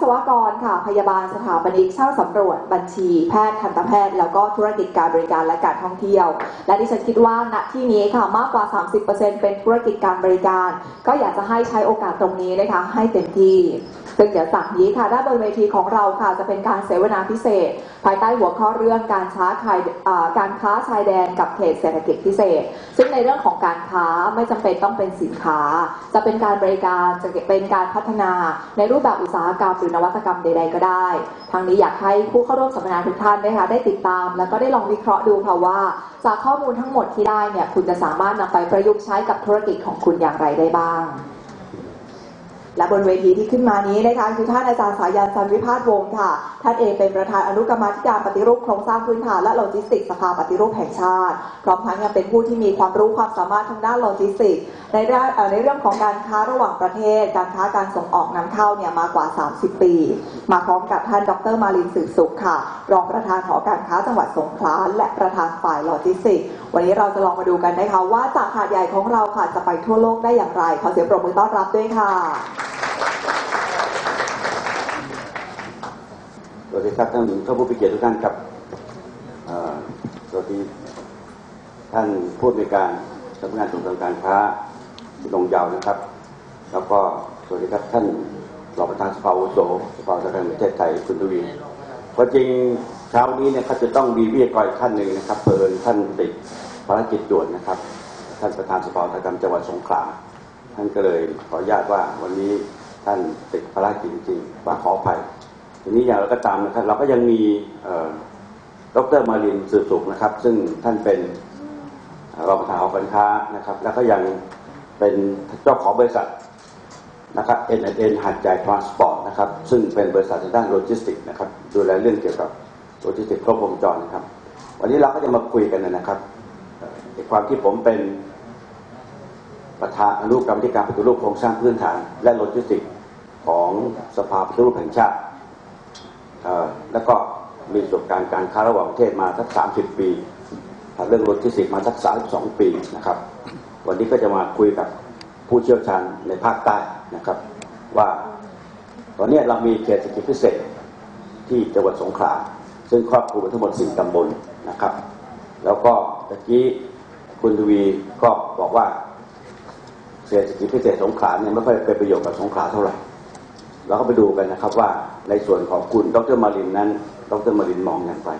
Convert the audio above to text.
ศวกรค่ะ พยาบาลสถาปนิกช่างสำรวจ บัญชี แพทย์ทันตแพทย์ แล้วก็ธุรกิจการบริการและการท่องเที่ยว และดิฉันคิดว่าณที่นี้ค่ะมากกว่า 30%เป็นธุรกิจการบริการ ก็อยากจะให้ใช้โอกาสตรงนี้นะคะให้เต็มที่ ซึ่งเดี๋ยวจากนี้ค่ะด้านบนเวทีของเราค่ะจะเป็นการเสวนาพิเศษ ภายใต้หัวข้อเรื่องการค้าขายการค้าชายแดนกับเขตเศรษฐกิจพิเศษ ซึ่งในเรื่องของการค้าไม่จำเป็นต้องเป็นสินค้า จะเป็นการบริการจะเป็นการพัฒนาในรูปแบบอุตสาหกรรมหรือนวัตกรรมใด ๆ ก็ได้ ทางนี้อยากให้ผู้เข้าร่วมสัมมนาทุกท่านนะคะได้ติดตาม แล้วก็ได้ลองวิเคราะห์ดูค่ะว่า จากข้อมูลทั้งหมดที่ได้เนี่ยคุณจะสามารถนำไปประยุกต์ใช้กับธุรกิจของคุณอย่างไรได้บ้าง และบนเวทีที่ขึ้นมานี้นะคะคือท่านอาจารย์สายันจันทร์วิพาทวงศ์ค่ะ ท่านเองเป็นประธานอนุกรรมาธิการปฏิรูปโครงสร้างพื้นฐานและโลจิสติกส์สภาปฏิรูปแห่งชาติ พร้อมทั้งยังเป็นผู้ที่มีความรู้ความสามารถทางด้านโลจิสติกส์ในเรื่องเอ่อในเรื่องของการค้าระหว่างประเทศ การค้าการส่งออกนำเข้าเนี่ยมากว่า 30 ปี มาพร้อมกับท่านดรมาลินสืบสุขค่ะ รองประธานหอการค้าจังหวัดสงขลาและประธานฝ่ายโลจิสติกส์วันนี้เราจะลองมาดูกันนะคะว่าจากหาดใหญ่ของเราค่ะจะไปทั่วโลกได้อย่างไรขอเสียงปรบมือต้อนรับด้วยค่ะ วัสดีครับท่านท่านผู้มีเกียรติทุกท่านครับสวัสดีท่านผู้ในวยการสำนักงานส่งเสริมการค้าลงยาวนะครับ แล้วก็สวัสดีครับท่านรองประธานสภาวุโสสภาการประเทศไทยคุณทวีเพราะจริงเช้านี้เนี่ยเขาจะต้องมีวิทยากรอีกท่านหนึ่งนะครับเพลินท่านติดภารกิจด่วนนะครับ ท่านประธานสภาอุตสาหกรรมจังหวัดสงขลาท่านก็เลยขออนุญาตว่าวันนี้ท่านติดภารกิจจริงๆว่าขออภัย ทีนี้อย่างไรก็ตามนะครับ เราก็ยังมีเอ่อดรมารินสืบสุขนะครับ ซึ่งท่านเป็นรองประธานหอการค้านะครับ แล้วก็ยังเป็นเจ้าของบริษัทนะครับ N&N หัดใหญ่ทรานสปอร์ตนะครับ ซึ่งเป็นบริษัททางด้านโลจิสติกส์นะครับดูแลเรื่องเกี่ยวกับโลจิสติกส์ครบวงจรนะครับ วันนี้เราก็จะมาคุยกันนะครับในความที่ผมเป็นประธานอนุกรรมธิการปฏิรูปโครงสร้างพื้นฐาน และโลจิสติกส์ของสภาปฏิรูปแห่งชาติ แล้วก็มีประสบการณ์การค้าระหว่างประเทศมาสัก 30 ปีเรื่องโลจิสติกส์มาสัก 32 ปีนะครับ วันนี้ก็จะมาคุยกับผู้เชี่ยวชาญในภาคใต้นะครับ ว่าตอนนี้เรามีเขตเศรษฐกิจพิเศษที่จังหวัดสงขลาซึ่งครอบคลุมทั้งหมด 4 ตำบลนะครับ แล้วก็ตะกี้คุณทวีก็บอกว่าเศรษฐกิจพิเศษสงขลาเนี่ยไม่ค่อยเป็นประโยชน์กับสงขลาเท่าไหร่ เราก็ไปดูกันนะครับว่าในส่วนของคุณดรมารินนั้นดรมารินมองอย่างไร